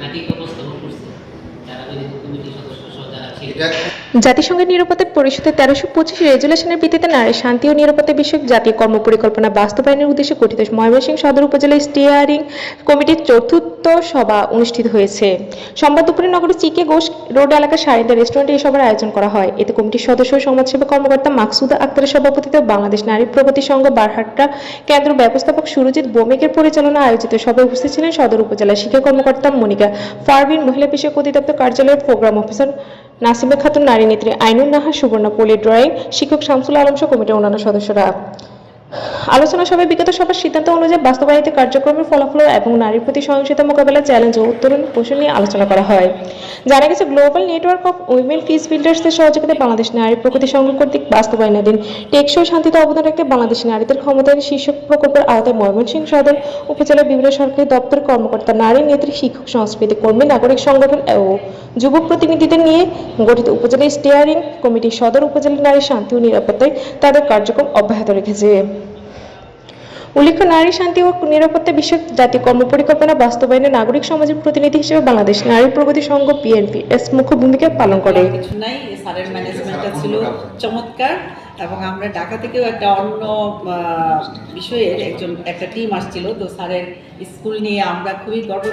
নাটিক উপস্থাপন করছে। তারা যদি কমিটির জাতিসংঘের নিরাপত্তা পরিষদের তেরোশো পঁচিশ রেজুলেশনের ভিত্তিতে নারী শান্তি ও নিরাপত্তা বিষয়ক জাতীয় কর্মপরিকল্পনা বাস্তবায়নের উদ্দেশ্যে গঠিত ময়মনসিংহ সদর উপজেলা স্টিয়ারিং কমিটির চতুর্থ সভা অনুষ্ঠিত হয়েছে। সোমবার দুপুরে নগরের চিকে ঘোষ রোড এলাকার সারিন্দা রেস্টুরেন্টে এই সভার আয়োজন করা হয়। এতে কমিটির সদস্য ও সমাজসেবা কর্মকর্তা মাকসুদা আক্তারের সভাপতিত্বে বাংলাদেশ নারী প্রগতি সংঘ, বারহাট্টা কেন্দ্র ব্যবস্থাপক সুরজিৎ বোমেকের পরিচালনায় আয়োজিত সভায় উপস্থিত ছিলেন সদর উপজেলা শিক্ষা কর্মকর্তা মনিকা ফারবিন, মহিলা বিষয়ক অধিদপ্তর কার্যালয়ের প্রোগ্রাম অফিসার নাসিমা খাতুন নারী নেত্রী আইনুন নাহা সুবর্ণা পলি ড্রয়িং শিক্ষক শামসুল আলমসহ কমিটির অন্যান্য সদস্যরা। আলোচনা সভায় বিগত সভার সিদ্ধান্ত অনুযায়ী বাস্তবায়িত কার্যক্রমের ফলাফল এবং নারীর প্রতি সহিংসতা মোকাবেলা চ্যালেঞ্জ ও উত্তরণ কৌশল নিয়ে আলোচনা করা হয়। জানা গেছে, global network of women peace বিল্ডার্সদের সহযোগিতায় বাংলাদেশ নারী প্রগতি সংঘ কর্তৃক বাস্তবায়নাধীন টেকসই শান্তিতে অবদান রাখতে বাংলাদেশ নারীদের ক্ষমতায়ন শীর্ষক প্রকল্পের আওতায় ময়মনসিংহ সদর উপজেলার বিভিন্ন সরকারি দপ্তর কর্মকর্তা নারী, নেত্রী, শিক্ষক, সংস্কৃতি কর্মী, নাগরিক সংগঠন ও যুব প্রতিনিধিদের নিয়ে গঠিত উপজেলা স্টিয়ারিং কমিটি সদর উপজেলা নারী শান্তি ও নিরাপত্তায় তাদের কার্যক্রম অব্যাহত রেখেছে। উল্লেখ্য, নারী শান্তি ও নিরাপত্তা বিষয়ক জাতীয় কর্মপরিকল্পনা বাস্তবায়নে নাগরিক সমাজের প্রতিনিধি হিসেবে বাংলাদেশ নারী প্রগতি সংঘ, বিএনপি, এস মুখ্য ভূমিকা পালন করে। কিছু নাই স্যারের ম্যানেজমেন্টটা ছিল চমৎকার, এবং আমরা ঢাকা থেকেও একটা অন্য বিষয়ের একজন, একটা টিম আসছিল, তো স্যারের স্কুল নিয়ে আমরা খুবই করি।